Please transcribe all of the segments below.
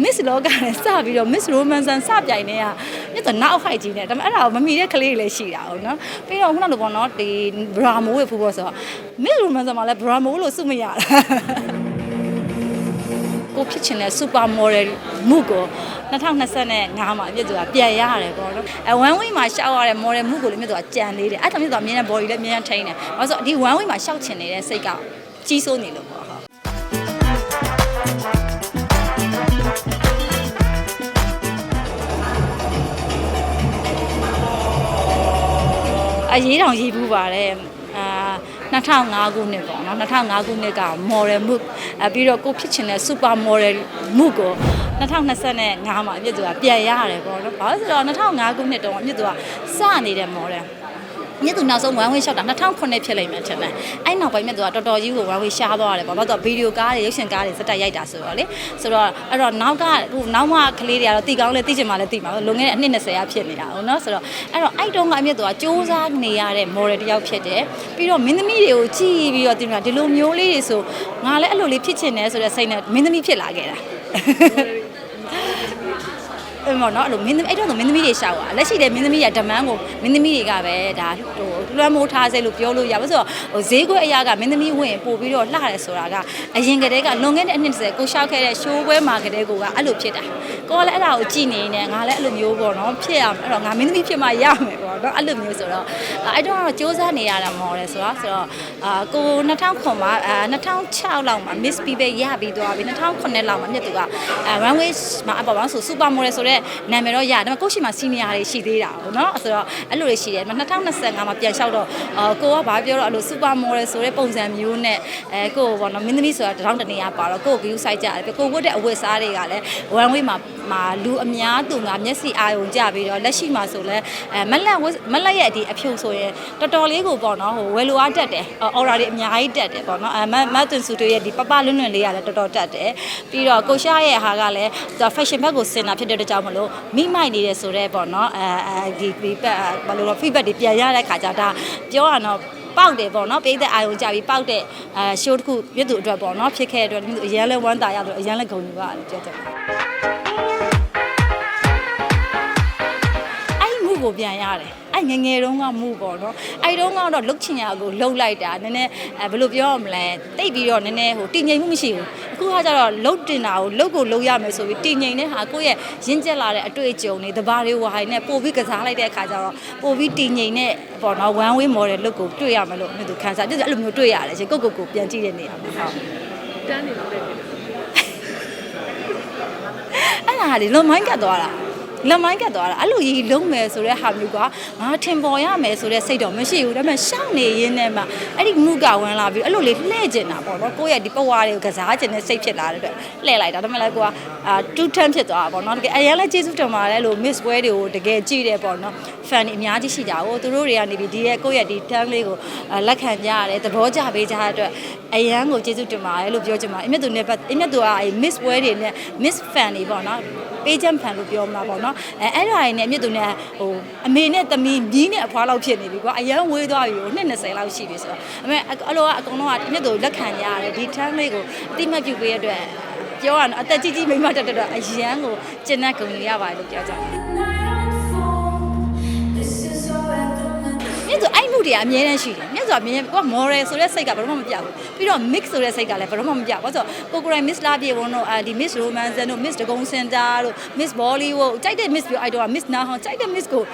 Miss လောကနဲ့စပြီးတော့ Miss Romanson စပြိုင်နေတာမြတ်တော့နောက်ဟိုက်ကြီးနေဒါပေမဲ့အဲ့ဒါကိုမမီတဲ့ကလေးတွေလည်းရှိတာဟုတ်နော်ပြီးတော့ခုနကလိုပေါ့နော်ဒီ Bravo ရဲ့ဖူဘောဆိုတော့ Miss Romanson မှာလည်း Bravo လို့စုမရတာကိုဖြစ်ချင်တဲ့ super model မှုကို2025မှာမြတ်သူကပြန်ရတယ်ပေါ့နော်အဲ one way မှာရှောက်ရတဲ့ model မှုကိုလည်းမြတ်သူကကြံသေးတယ်အဲ့ဒါမြတ်သူကအမြင်နဲ့ body လည်းအမြင်နဲ့ထိန်းတယ်ဘာလို့ဆိုတော့ဒီ one way မှာရှောက်ချင်နေတဲ့စိတ်ကကြီးစိုးနေလို့ အရေးတောင်ရေးဘူးပါတယ်အာ2005ခုနှစ်ပေါ့နော်2005ခုနှစ်က model move အပြီးတော့ကိုဖြစ်ချင်တဲ့ super model move ကို2025မှာအမြင့်သူကပြန်ရတယ်ပေါ့နော်ဘာလို့လဲဆိုတော့2005ခုနှစ်တုန်းကအမြင့်သူကစနေတဲ့ model မြင့်သူနောက်ဆုံး one way shot တာ2009ဖြစ်လိမ့်မယ်ထင်တယ်။အဲ့နောက်ပိုင်းမြင့်သူကတော်တော်ကြီးကို one way ရှားသွားတယ်ပေါ့။ဘာလို့လဲဆိုတော့ဗီဒီယိုကားတွေရုပ်ရှင်ကားတွေစက်တက်ရိုက်တာဆိုတော့လေ။ဆိုတော့အဲ့တော့နောက်ကဟိုနောက်မှကလေးတွေကတော့တီကောင်းလဲတီချင်မှလဲတီမှာ။လွန်ခဲ့တဲ့အနှစ်20ရာဖြစ်နေတာဟုတ်နော်။ဆိုတော့အဲ့တော့အဲ့တုန်းကအမြင့်သူကစူးစမ်းနေရတဲ့ model တစ်ယောက်ဖြစ်တယ်။ပြီးတော့မင်းသမီးတွေကိုကြည့်ပြီးတော့ဒီမှာဒီလိုမျိုးလေးတွေဆိုငါလည်းအဲ့လိုလေးဖြစ်ချင်တယ်ဆိုတဲ့စိတ်နဲ့မင်းသမီးဖြစ်လာခဲ့တာ။ အဲ့မော်နော်အဲ့လိုမင်းသမီးအဲ့တော့ဆိုမင်းသမီးတွေရှာတာလက်ရှိတဲ့မင်းသမီးရဓမန်းကိုမင်းသမီးတွေကပဲဒါဟိုလွှမ်းမိုးထားစေလို့ပြောလို့ရပါဆိုတော့ဟိုဈေးကွက်အရာကမင်းသမီးဝင်ပို့ပြီးတော့လှတယ်ဆိုတာကအရင်ကတည်းကလွန်ခဲ့တဲ့အနှစ်30ကိုရှောက်ခဲ့တဲ့ရှိုးပွဲမှာကတည်းကအဲ့လိုဖြစ်တာကိုကလည်းအဲ့ဒါကိုကြည်နေနေငါလည်းအဲ့လိုမျိုးပေါ့နော်ဖြစ်ရအဲ့တော့ငါမင်းသမီးဖြစ်မှရမယ်ပေါ့နော်အဲ့လိုမျိုးဆိုတော့အဲ့တော့စူးစမ်းနေရတာမော်တယ်ဆိုတော့ဆိုတော့အာကို2009မှာအာ2006လောက်မှာ Miss People ရပြီးသွားပြီ2009လောက်မှာမြတ်သူကအဲ runway မှာအပေါ်မှာဆို super model ဆိုတော့နာမည်တော့ရဒါပေမဲ့ကိုယ့်ရှိမှာ senior တွေရှိသေးတာပေါ့နော်ဆိုတော့အဲ့လိုတွေရှိတယ်2025မှာပြန်လျှောက်တော့အာကိုကဘာပြောတော့အဲ့လို super model ဆိုတဲ့ပုံစံမျိုးနဲ့အဲကိုကိုပေါ့နော်မင်းသမီးဆိုတာတထောင်တနေရပါတော့ကိုကို view site ကြတယ်ပြီးကိုဝတ်တဲ့အဝတ်စားတွေကလည်း one way မှာမှာလူအများသူငါမျက်စိအာရုံကြပြီးတော့လက်ရှိမှာဆိုလဲအဲမက်လက်ဝတ်မက်လက်ရဲ့ဒီအဖြူဆိုရင်တော်တော်လေးကိုပေါ့နော်ဟိုဝယ်လိုအားတက်တယ်အော်ရာတွေအများကြီးတက်တယ်ပေါ့နော်အဲမတ်မတ်တွန်စုတို့ရဲ့ဒီပပလွန်းလွန်းလေးကလည်းတော်တော်တက်တယ်ပြီးတော့ကိုရှာရဲ့ဟာကလည်း fashion bag ကိုစင်တာဖြစ်တဲ့အတွက်ကြောင့်မလို့မိမိုက်နေတယ်ဆိုတော့ပေါ့နော်အဲအဲဒီ feedback ဘာလို့လဲ feedback တွေပြန်ရတဲ့ခါကျတော့ပြောရတော့ပေါက်တယ်ပေါ့နော်ပိတ်တဲ့အာယုံကြပြီးပေါက်တဲ့အဲ show တစ်ခုမြတ်သူအတွက်ပေါ့နော်ဖြစ်ခဲ့တဲ့အတွက်မြတ်သူအရန်လဲဝမ်းသာရလို့အရန်လဲဂုဏ်ယူပါတယ်ပြောတယ် ကိုပြန်ရတယ်အဲ့ငယ်ငယ်တုန်းကမှုပေါ့နော်အဲ့တုန်းကတော့လုတ်ချင်ရကိုလှုပ်လိုက်တာနည်းနည်းအဲဘယ်လိုပြောရမလဲတိတ်ပြီးတော့နည်းနည်းဟိုတည်ငြိမ်မှုမရှိဘူးအခုကကျတော့လှုပ်တင်တာကိုလှုပ်ကိုလှုပ်ရမယ်ဆိုပြီးတည်ငြိမ်တဲ့ဟာကိုယ့်ရဲ့ရင့်ကျက်လာတဲ့အတွေ့အကြုံတွေတဘာတွေဝဟိုင်းနဲ့ပို့ပြီးကစားလိုက်တဲ့အခါကျတော့ပို့ပြီးတည်ငြိမ်တဲ့ပေါ့နော် one way model look ကိုတွေ့ရမယ်လို့မြင်သူခံစားပြည့်အဲ့လိုမျိုးတွေ့ရတယ်ရှင်ကိုကိုကိုပြန်ကြည့်တဲ့နေရာမှာဟုတ်တန်းနေလို့လည်းအဲ့ဒါလေလွန်မိုင်းကတ်သွားတာ လက်မိုင်းကတ်သွားတာအဲ့လိုကြီးလုံးမယ်ဆိုတဲ့ဟာမျိုးကငါထင်ပေါ်ရမယ်ဆိုတဲ့စိတ်တော့မရှိဘူးဒါပေမဲ့ရှောက်နေရင်းနဲ့မှအဲ့ဒီမှုကဝင်လာပြီးအဲ့လိုလေးလှည့်ကျင်တာပေါ့နော်ကိုယ့်ရဲ့ဒီပဝါတွေကိုကစားကျင်တဲ့စိတ်ဖြစ်လာတဲ့အတွက်လှည့်လိုက်တာဒါပေမဲ့လည်းကိုကအာတူထန်ဖြစ်သွားတာပေါ့နော်တကယ်အရင်လည်းကျေးဇူးတင်ပါတယ်လို့ miss ပွဲတွေကိုတကယ်ကြည့်တယ်ပေါ့နော် fan တွေအများကြီးရှိကြဘူးသူတို့တွေကနေပြီးဒီရဲ့ကိုယ့်ရဲ့ဒီ tag လေးကိုလက်ခံကြရတယ်သဘောကျပေးကြတဲ့အတွက်အရန်ကိုကျေးဇူးတင်ပါတယ်လို့ပြောချင်ပါတယ်အမြတ်သူနဲ့ပတ်အမြတ်သူကအဲ miss ပွဲတွေနဲ့ miss fan တွေပေါ့နော် page and fan လို့ပြောမှာပေါ့နော်အဲအဲ့ဒါတွေနဲ့အမြတ်သူနဲ့ဟိုအမေနဲ့တမီမြီးနဲ့အဖွားလောက်ဖြစ်နေပြီကွာအရန်ဝေးသွားပြီဟိုနှစ်20လောက်ရှိပြီဆိုတော့အမေအလိုကအကုန်လုံးကအမြတ်သူလက်ခံကြရတယ်ဒီ tag လေးကိုအတိမတ်ပြုပေးရတဲ့အတွက်ပြောရအောင်အသက်ကြီးကြီးမိမတက်တက်တော့အရန်ကိုကျင့်တဲ့ဂုဏ်ယူရပါတယ်လို့ပြောကြတယ် မြတ်စွာအဲ့မှုတွေကအများတန်းရှိတယ်မြတ်စွာမြင်ကိုက moral ဆိုတဲ့စိတ်ကဘယ်တော့မှမပြဘူးပြီးတော့ mix ဆိုတဲ့စိတ်ကလည်းဘယ်တော့မှမပြဘူးဆိုတော့ကိုကိုရိုင်း miss လာပြေဝန်တို့ဒီ miss romance တို့ miss ဒဂုံစင်တာတို့ miss bollywood ကြိုက်တဲ့ miss ပြောအဲ့တော့ miss နာဟောင်းကြိုက်တဲ့ miss ကို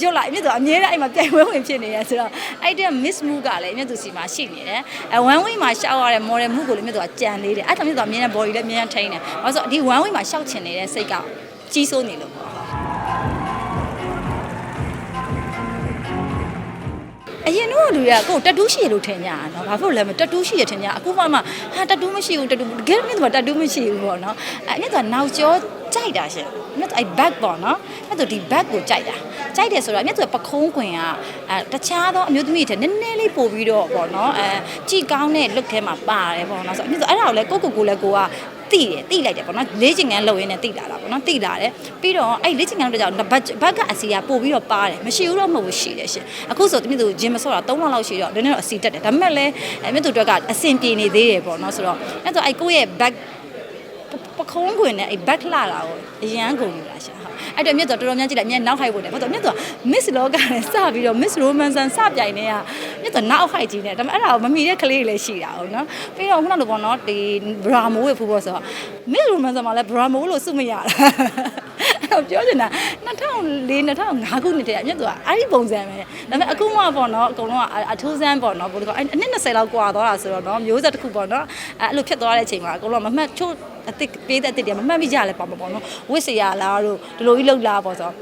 ရွတ်လိုက်မြတ်စွာအများတန်းအဲ့မှာပြိုင်ပွဲဝင်ဖြစ်နေရဆိုတော့အဲ့တဲ့ miss မှုကလည်းမြတ်သူစီမှာရှိနေတယ်အဲ one way မှာရှောက်ရတဲ့ model မှုကိုလည်းမြတ်သူကကြံသေးတယ်အဲ့ဒါမြတ်သူကအများတန်း body လည်းအများတန်းထိန်းတယ်ဘာလို့ဆိုတော့ဒီ one way မှာရှောက်ချင်နေတဲ့စိတ်ကကြီးစိုးနေလို့ အရင်တော့လူတွေကကိုယ်တက်တူးရှိရလို့ထင်ကြတာနော်ဘာဖြစ်လို့လဲမတက်တူးရှိရထင်ကြအခုမှမှဟာတက်တူးမရှိဘူးတက်တူးဂိမ်းမြင့်တော့တက်တူးမရှိဘူးပေါ့နော်အဲ့မြင့်တော့နောက်ကျောကြိုက်တာရှင်မြင့်တော့အဲ့ back ပေါ့နော်မြင့်တော့ဒီ back ကိုကြိုက်တာကြိုက်တယ်ဆိုတော့မြင့်တော့ပခုံးခွင်ကအဲတခြားသောအမျိုးသမီးတွေနည်းနည်းလေးပို့ပြီးတော့ပေါ့နော်အဲကြည်ကောင်းတဲ့ look ထဲမှာပါတယ်ပေါ့နော်ဆိုတော့မြင့်တော့အဲ့ဒါကိုလည်းကိုကိုကိုလည်းကိုက တိတယ်တိလိုက်တယ်ပေါ့နော်လေးချင်ကန်လှုပ်ရင်းနဲ့တိလာတာပေါ့နော်တိလာတယ်ပြီးတော့အဲ့လေးချင်ကန်လှုပ်တဲ့ကြောင့်ဘတ်ဘတ်ကအစီကပို့ပြီးတော့ပါတယ်မရှိဘူးတော့မဟုတ်ဘူးရှိတယ်ရှင်အခုဆိုတမီးတို့ဂျင်မဆော့တာ3လလောက်ရှိတော့နည်းနည်းတော့အစီတက်တယ်ဒါပေမဲ့လည်းအဲ့မြတ်တို့အတွက်ကအဆင်ပြေနေသေးတယ်ပေါ့နော်ဆိုတော့အဲ့တော့အဲ့ကိုယ့်ရဲ့ back ပခုံးခွင်နဲ့အဲ့ back လာတာကိုအရန်ကုန်ယူတာရှာဟုတ် အဲ့တော့မြတ်တော်တော်တော်များကြည့်လိုက်မြတ်နောက်ဟိုက်ဖို့တယ်ဘာလို့မြတ်တော် Miss လောကနဲ့စပြီးတော့ Miss Romanson စပြိုင်နေတာမြတ်တော်နောက်ဟိုက်ကြီးနဲ့ဒါပေမဲ့အဲ့ဒါကိုမမီတဲ့ကလေးတွေလည်းရှိတာဟုတ်နော်ပြီးတော့ခုနကလိုပေါ့နော်ဒီ Bravo ရဲ့ဖူးဖို့ဆိုတော့ Miss Romanson မှာလည်း Bravo လို့စုမရတာအဲ့တော့ ပြောချင်တာ2004 2005ခုနှစ်တည်းအမြတ်သူကအဲ့ဒီပုံစံပဲဒါပေမဲ့အခုမှပေါ့နော်အကုန်လုံးကအထူးဆန်းပေါ့နော်ဘိုးတော်အဲ့အနှစ်20လောက်ကွာသွားတာဆိုတော့နော်မျိုးဆက်တစ်ခုပေါ့နော်အဲ့လိုဖြစ်သွားတဲ့အချိန်မှာအကုန်လုံးမမှတ်ချို့အစ်စ်ပေးတဲ့အစ်စ်တွေမမှတ်မိကြလဲပေါ့မပေါ့နော်ဝစ်စရာလားတို့ဒီလိုကြီးလောက်လားပေါ့ဆိုတော့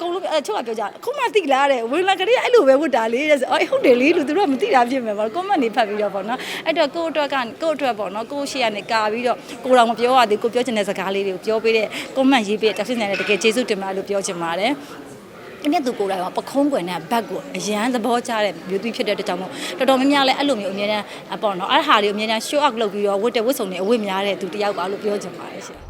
ကုန်လုံးအဲချို့ကပြောကြအခုမှသိလားတဲ့ဝင်လာကလေးအဲ့လိုပဲဝတ်တာလေးတဲ့ဆိုအော်ဟုတ်တယ်လေလူတို့ကမသိတာဖြစ်မယ်ပေါ့ကွန်မန့်နေဖတ်ပြီးတော့ပေါ့နော်အဲ့တော့ကိုယ့်အတွက်ကကိုယ့်အတွက်ပေါ့နော်ကိုယ့်ရှေ့ကနေကာပြီးတော့ကိုတော်မပြောရသေးကိုပြောချင်တဲ့စကားလေးတွေကိုပြောပေးတဲ့ကွန်မန့်ရေးပေးတဲ့တက်ဖြစ်နေတယ်တကယ်ကျေးဇူးတင်ပါတယ်လို့ပြောချင်ပါတယ်အမြတ်သူကိုယ်တိုင်ကပခုံးကွယ်နဲ့ဘက်ကိုအရန်သဘောကျတဲ့မျိုးသွေးဖြစ်တဲ့အတွက်ကြောင့်မို့တော်တော်များများလည်းအဲ့လိုမျိုးအများနဲ့ပေါ့နော်အဲ့ဟာလေးကိုအများနဲ့ show up လုပ်ပြီးတော့ဝတ်တဲ့ဝတ်စုံတွေအဝတ်များတဲ့သူတယောက်ပါလို့ပြောချင်ပါတယ်ရှင်